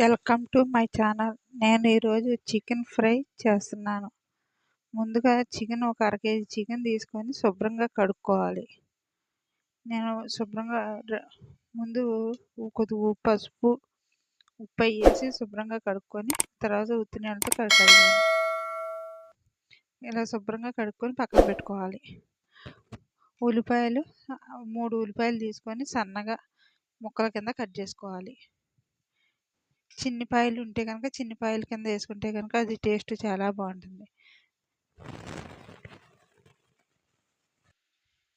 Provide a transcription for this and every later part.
Welcome to my channel. నేను ఈరోజు chicken fry చేస్తున్నాను. ముందుగా చికెన్ ఒక అర కేజీ చికెన్ తీసుకొని శుభ్రంగా కడుక్కోవాలి. నేను శుభ్రంగా ముందు కొద్దిగా పసుపు ఉప్పు వేసి శుభ్రంగా కడుక్కొని తర్వాత ఉత్తి నీళ్ళతో కడగాలి. ఇలా శుభ్రంగా కడుక్కొని పక్కన పెట్టుకోవాలి. ఉల్లిపాయలు మూడు ఉల్లిపాయలు తీసుకొని సన్నగా ముక్కల కింద కట్ చేసుకోవాలి. చిన్నిపాయలు ఉంటే కనుక చిన్నిపాయల కింద వేసుకుంటే కనుక అది టేస్ట్ చాలా బాగుంటుంది.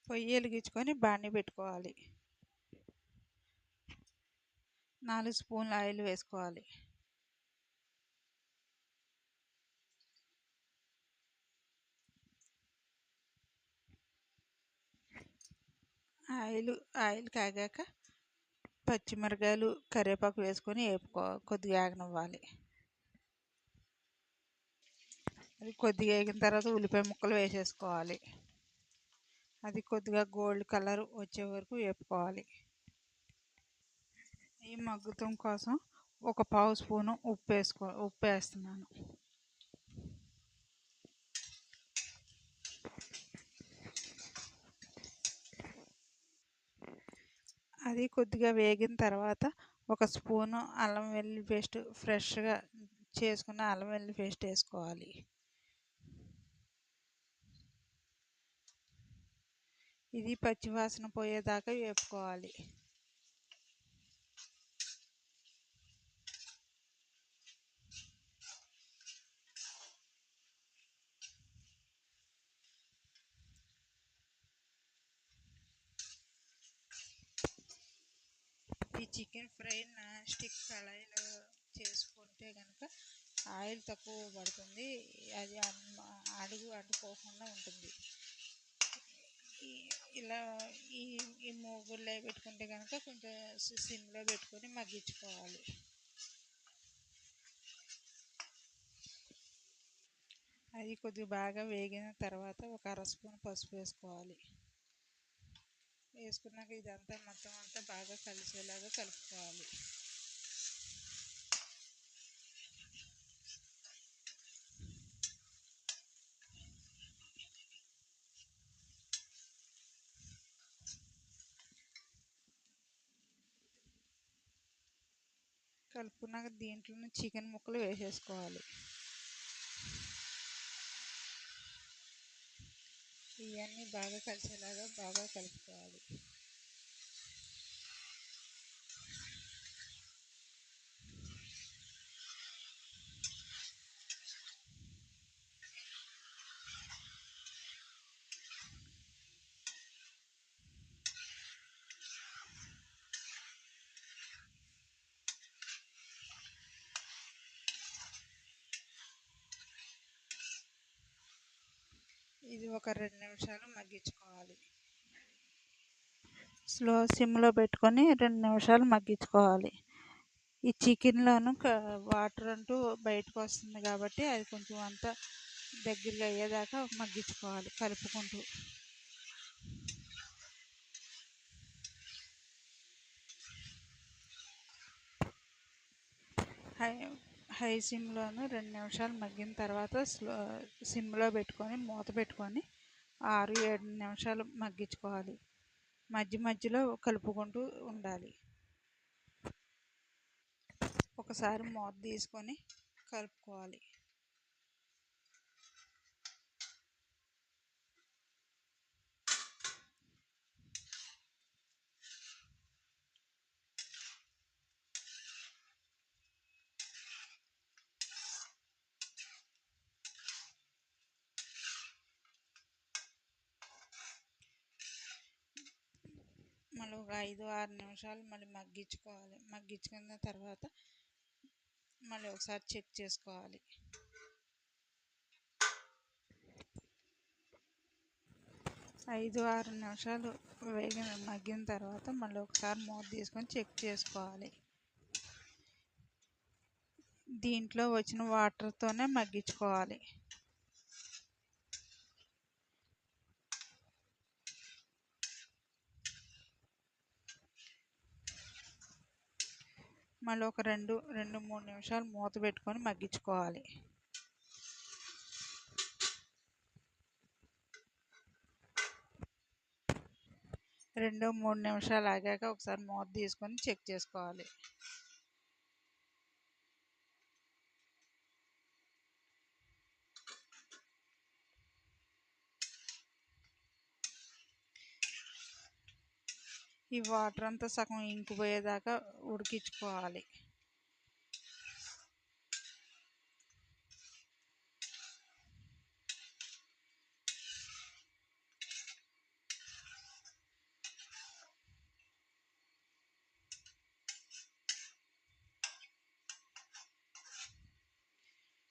పొయ్యి వెలిగించుకొని బాణీ పెట్టుకోవాలి. నాలుగు స్పూన్ల ఆయిల్ వేసుకోవాలి. ఆయిల్ ఆయిల్ కాగాక పచ్చిమిరకాయలు కరివేపాకు వేసుకొని వేపుకో కొద్దిగా ఆగనివ్వాలి అది కొద్దిగా వేగిన తర్వాత ఉల్లిపాయ ముక్కలు వేసేసుకోవాలి. అది కొద్దిగా గోల్డ్ కలర్ వచ్చే వరకు వేపుకోవాలి ఈ మగ్గుతం కోసం ఒక పావు స్పూను ఉప్పు వేసుకో ఉప్పు వేస్తున్నాను. అది కొద్దిగా వేగిన తర్వాత ఒక స్పూను అల్లం వెల్లుల్లి పేస్ట్ ఫ్రెష్గా చేసుకున్న అల్లం వెల్లుల్లి పేస్ట్ వేసుకోవాలి. ఇది పచ్చివాసన పోయేదాకా వేపుకోవాలి. చికెన్ ఫ్రై నాన్ స్టిక్ కళాయిలో చేసుకుంటే కనుక ఆయిల్ తక్కువ పడుతుంది. అది అడుగు అడ్డుకోకుండా ఉంటుంది. ఇలా ఈ ఈ మూగుల్లో పెట్టుకుంటే కనుక కొంచెం సిమ్లో పెట్టుకొని మగ్గించుకోవాలి. అది కొద్దిగా బాగా వేగిన తర్వాత ఒక అర స్పూన్ పసుపు వేసుకోవాలి. వేసుకున్నాక ఇదంతా మొత్తం అంతా బాగా కలిసేలాగా కలుపుకోవాలి. కలుపుకున్నాక దీంట్లో చికెన్ ముక్కలు వేసేసుకోవాలి. ఇవన్నీ బాగా కలిసేలాగా బాగా కలుపుకోవాలి. ఒక రెండు నిమిషాలు మగ్గించుకోవాలి. స్లో సిమ్లో పెట్టుకొని రెండు నిమిషాలు మగ్గించుకోవాలి. ఈ చికెన్లోను వాటర్ అంటూ బయటకు వస్తుంది కాబట్టి అది కొంచెం అంతా దగ్గరగా అయ్యేదాకా మగ్గించుకోవాలి కలుపుకుంటూ. హై హై సిమ్లోను రెండు నిమిషాలు మగ్గిన తర్వాత స్లో సిమ్లో పెట్టుకొని మూత పెట్టుకొని ఆరు ఏడు నిమిషాలు మగ్గించుకోవాలి. మధ్య మధ్యలో కలుపుకుంటూ ఉండాలి. ఒకసారి మూత తీసుకొని కలుపుకోవాలి మళ్ళీ ఒక ఐదు ఆరు నిమిషాలు మళ్ళీ మగ్గించుకోవాలి. మగ్గించుకున్న తర్వాత మళ్ళీ ఒకసారి చెక్ చేసుకోవాలి. ఐదు ఆరు నిమిషాలు వేగిన మగ్గిన తర్వాత మళ్ళీ ఒకసారి మూత తీసుకొని చెక్ చేసుకోవాలి. దీంట్లో వచ్చిన వాటర్తోనే మగ్గించుకోవాలి. మళ్ళీ ఒక రెండు రెండు మూడు నిమిషాలు మూత పెట్టుకొని మగ్గించుకోవాలి. రెండు మూడు నిమిషాలు ఆగాక ఒకసారి మూత తీసుకొని చెక్ చేసుకోవాలి. ఈ వాటర్ అంతా సగం ఇంకిపోయేదాకా ఉడికించుకోవాలి.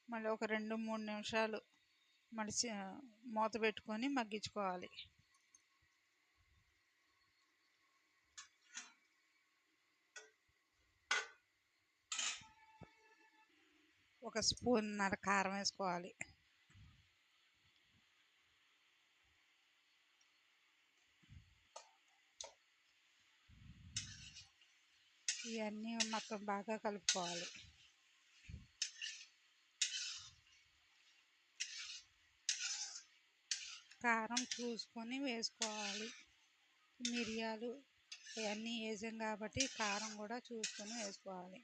మళ్ళీ ఒక రెండు మూడు నిమిషాలు మడిచి మూత పెట్టుకొని మగ్గించుకోవాలి. ఒక స్పూన్నర కారం వేసుకోవాలి. ఇవన్నీ మొత్తం బాగా కలుపుకోవాలి. కారం చూసుకొని వేసుకోవాలి. మిరియాలు ఇవన్నీ వేసాం కాబట్టి కారం కూడా చూసుకొని వేసుకోవాలి.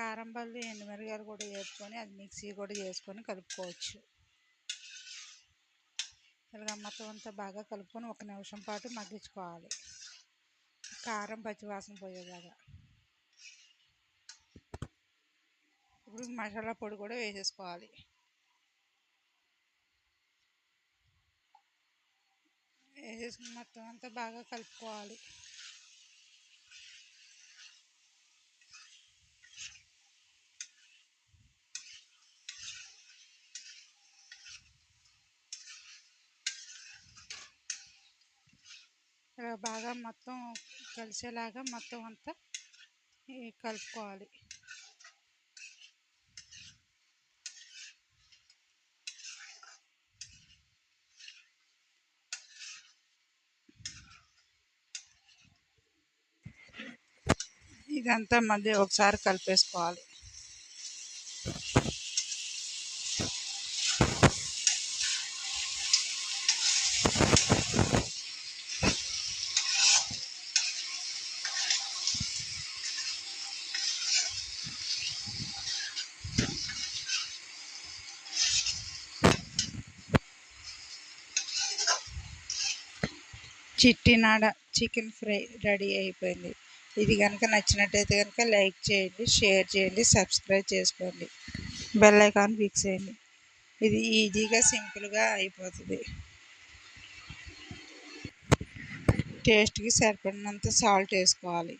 కారం పళ్ళు ఎండుమిరగాయలు కూడా వేసుకొని అది మిక్సీ కూడా చేసుకొని కలుపుకోవచ్చు. ఇలాగ మొత్తం అంతా బాగా కలుపుకొని ఒక నిమిషం పాటు మగ్గించుకోవాలి. కారం పచ్చివాసన పోయేలాగా. ఇప్పుడు మసాలా పొడి కూడా వేసేసుకోవాలి. వేసేసుకుని మొత్తం అంతా బాగా కలుపుకోవాలి. బాగా మొత్తం కలిసేలాగా మొత్తం అంతా కలుపుకోవాలి. ఇదంతా మళ్ళీ ఒకసారి కలిపేసుకోవాలి. చిట్టినాడ చికెన్ ఫ్రై రెడీ అయిపోయింది. ఇది కనుక నచ్చినట్టయితే కనుక లైక్ చేయండి షేర్ చేయండి సబ్స్క్రైబ్ చేసుకోండి. బెల్ ఐకాన్ ఫిక్స్ చేయండి. ఇది ఈజీగా సింపుల్గా అయిపోతుంది. టేస్ట్కి సరిపడినంత సాల్ట్ వేసుకోవాలి.